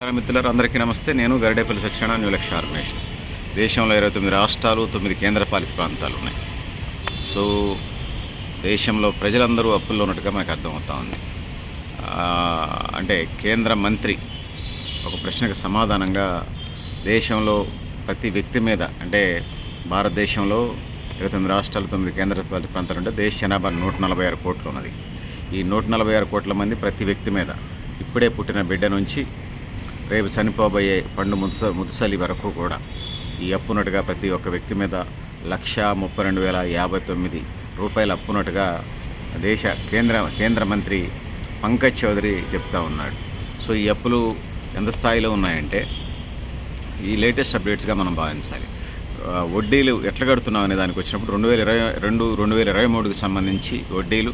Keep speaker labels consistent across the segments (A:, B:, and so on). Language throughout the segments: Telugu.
A: నమస్కారం మిత్రులారు అందరికీ నమస్తే. నేను గరిడేపల్లి సత్యనారాయణ న్యూ లక్ష్య దేశంలో ఇరవై తొమ్మిది రాష్ట్రాలు తొమ్మిది కేంద్రపాలిత ప్రాంతాలు ఉన్నాయి. సో దేశంలో ప్రజలందరూ అప్పుల్లో ఉన్నట్టుగా మనకు అర్థమవుతా ఉంది. అంటే కేంద్ర మంత్రి ఒక ప్రశ్నకు సమాధానంగా దేశంలో ప్రతి వ్యక్తి మీద అంటే భారతదేశంలో ఇరవై తొమ్మిది రాష్ట్రాలు తొమ్మిది కేంద్రపాలిత ప్రాంతాలు ఉంటే దేశ జనాభా నూట నలభై ఆరు కోట్లు ఉన్నది. ఈ నూట నలభై ఆరు కోట్ల మంది ప్రతి వ్యక్తి మీద ఇప్పుడే పుట్టిన బిడ్డ నుంచి రేపు చనిపోబోయే పండు ముత్స ముదుసలి వరకు కూడా ఈ అప్పునట్టుగా ప్రతి ఒక్క వ్యక్తి మీద లక్ష ముప్పై రెండు వేల యాభై తొమ్మిది రూపాయల అప్పునట్టుగా దేశ కేంద్ర కేంద్ర మంత్రి పంకజ్ చౌదరి చెప్తా ఉన్నాడు. సో ఈ అప్పులు ఎంత స్థాయిలో ఉన్నాయంటే ఈ లేటెస్ట్ అప్డేట్స్గా మనం భావించాలి. వడ్డీలు ఎట్లా కడుతున్నాం అనే దానికి వచ్చినప్పుడు రెండు వేల ఇరవై రెండు రెండు వేల ఇరవై మూడుకి సంబంధించి వడ్డీలు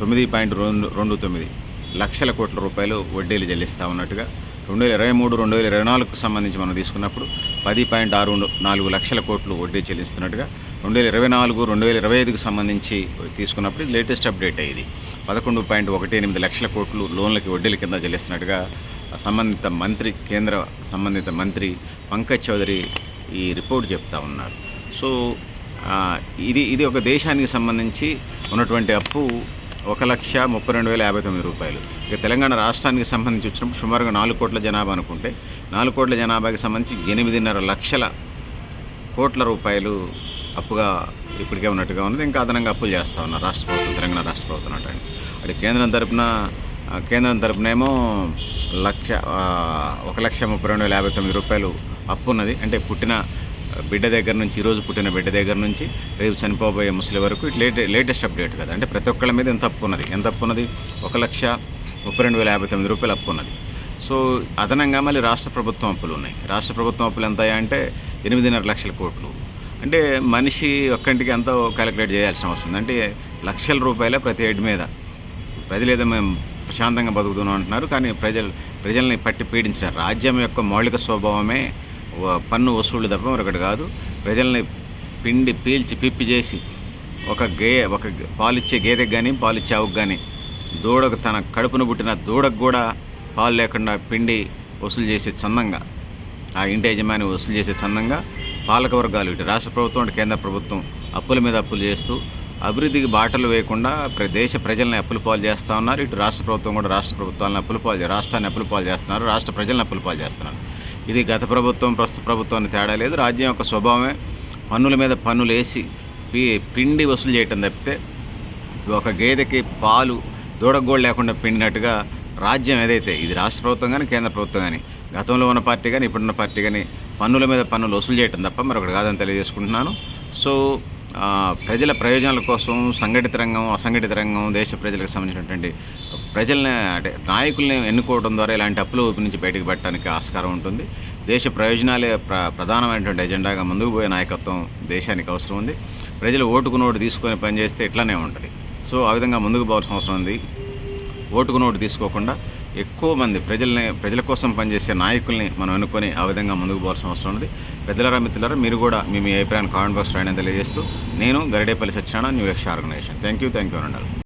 A: తొమ్మిది పాయింట్ రెండు రెండు తొమ్మిది లక్షల కోట్ల రూపాయలు వడ్డీలు చెల్లిస్తూ ఉన్నట్టుగా రెండు వేల ఇరవై మూడు రెండు వేల ఇరవై నాలుగుకు సంబంధించి మనం తీసుకున్నప్పుడు పది పాయింట్ ఆరు నాలుగు లక్షల కోట్లు వడ్డీ చెల్లిస్తున్నట్టుగా రెండు వేల ఇరవై నాలుగు రెండు వేల ఇరవై ఐదుకు సంబంధించి తీసుకున్నప్పుడు ఇది లేటెస్ట్ అప్డేట్ అయ్యింది. పదకొండు పాయింట్ ఒకటి ఎనిమిది లక్షల కోట్లు లోన్లకి వడ్డీల కింద చెల్లిస్తున్నట్టుగా సంబంధిత మంత్రి కేంద్ర సంబంధిత మంత్రి పంకజ్ చౌదరి ఈ రిపోర్ట్ చెప్తా ఉన్నారు. సో ఇది ఇది ఒక దేశానికి సంబంధించి ఉన్నటువంటి అప్పు ఒక లక్ష ముప్పై రెండు వేల యాభై తొమ్మిది రూపాయలు. ఇక తెలంగాణ రాష్ట్రానికి సంబంధించి వచ్చినప్పుడు సుమారుగా నాలుగు కోట్ల జనాభా అనుకుంటే నాలుగు కోట్ల జనాభాకి సంబంధించి ఎనిమిదిన్నర లక్షల కోట్ల రూపాయలు అప్పుగా ఇప్పటికే ఉన్నట్టుగా ఉన్నది. ఇంకా అదనంగా అప్పులు చేస్తూ ఉన్నారు రాష్ట్ర ప్రభుత్వం తెలంగాణ రాష్ట్ర ప్రభుత్వం అంటే అటు కేంద్రం తరపున కేంద్రం తరపునేమో లక్ష ఒక లక్ష ముప్పై రెండు వేల యాభై తొమ్మిది రూపాయలు అప్పు ఉన్నది అంటే పుట్టిన బిడ్డ దగ్గర నుంచి ఈరోజు పుట్టిన బిడ్డ దగ్గర నుంచి రేపు చనిపోబోయే ముసలి వరకు ఇటు లేటే లేటెస్ట్ అప్డేట్ కదా. అంటే ప్రతి ఒక్కళ్ళ మీద ఎంత అప్పు ఉన్నది? ఎంత అప్పు ఉన్నది? ఒక లక్ష ముప్పై రెండు వేల యాభై తొమ్మిది రూపాయలు అప్పు ఉన్నది. సో అదనంగా మళ్ళీ రాష్ట్ర ప్రభుత్వం అప్పులు ఉన్నాయి. రాష్ట్ర ప్రభుత్వం అప్పులు ఎంత అంటే ఎనిమిదిన్నర లక్షల కోట్లు. అంటే మనిషి ఒక్కంటికి ఎంతో క్యాలిక్యులేట్ చేయాల్సిన అవసరం ఉంది. అంటే లక్షల రూపాయలే ప్రతి హెడ్ మీద. ప్రజలు ఏదో మేము ప్రశాంతంగా బతుకుతున్నాం అంటున్నారు కానీ ప్రజలు ప్రజల్ని పట్టి పీడించిన రాజ్యం యొక్క మౌలిక స్వభావమే పన్ను వసూళ్ళు తప్ప మరొకటి కాదు. ప్రజల్ని పిండి పీల్చి పిప్పి చేసి ఒక గే ఒక పాలిచ్చే గేదెకి కానీ పాలిచ్చే ఆవుకు కానీ దూడకు తన కడుపును పుట్టిన దూడకు కూడా పాలు లేకుండా పిండి వసూలు చేసే చందంగా ఆ ఇంటి యజమాని వసూలు చేసే చందంగా పాలక వర్గాలు ఇటు రాష్ట్ర ప్రభుత్వం అటు కేంద్ర ప్రభుత్వం అప్పుల మీద అప్పులు చేస్తూ అభివృద్ధికి బాటలు వేయకుండా దేశ ప్రజల్ని అప్పులు పాలు చేస్తూ ఉన్నారు. ఇటు రాష్ట్ర ప్రభుత్వం కూడా రాష్ట్ర ప్రభుత్వాలను అప్పులు పాలు రాష్ట్రాన్ని అప్పులు పాలు చేస్తున్నారు. రాష్ట్ర ప్రజలను అప్పులు పాలు చేస్తున్నారు. ఇది గత ప్రభుత్వం ప్రస్తుత ప్రభుత్వాన్ని తేడా లేదు. రాజ్యం యొక్క స్వభావమే పన్నుల మీద పన్నులు వేసి పి పిండి వసూలు చేయటం తప్పితే ఒక గేదెకి పాలు దూడగోళ్ళు లేకుండా పిండినట్టుగా రాజ్యం ఏదైతే ఇది రాష్ట్ర ప్రభుత్వం కానీ కేంద్ర ప్రభుత్వం కానీ గతంలో ఉన్న పార్టీ కానీ ఇప్పుడున్న పార్టీ కానీ పన్నుల మీద పన్నులు వసూలు చేయటం తప్ప మరొకటి కాదని తెలియజేసుకుంటున్నాను. సో ప్రజల ప్రయోజనాల కోసం సంఘటిత రంగం అసంఘటిత రంగం దేశ ప్రజలకు సంబంధించినటువంటి ప్రజల్ని అంటే నాయకుల్ని ఎన్నుకోవడం ద్వారా ఇలాంటి అప్పుల ఊపి నుంచి బయటకు పెట్టడానికి ఆస్కారం ఉంటుంది. దేశ ప్రయోజనాలే ప్ర ప్రధానమైనటువంటి ఎజెండాగా ముందుకు పోయే నాయకత్వం దేశానికి అవసరం ఉంది. ప్రజలు ఓటుకు నోటు తీసుకొని పనిచేస్తే ఇట్లానే ఉంటుంది. సో ఆ విధంగా ముందుకు పోవాల్సిన అవసరం ఉంది. ఓటుకు నోటు తీసుకోకుండా ఎక్కువ మంది ప్రజల్ని ప్రజల కోసం పనిచేసే నాయకుల్ని మనం అనుకొని ఆ విధంగా ముందుకు పోవాల్సిన అవసరం ఉంది పెద్దలరా మిత్రులరా మీరు కూడా మీ మీ అభిప్రాయాన్ని కామెంట్ బాక్స్ రాయడం తెలియజేస్తూ నేను Garidepalli Satyanarayana new Lakshya organisation. Thank you thank you అనండి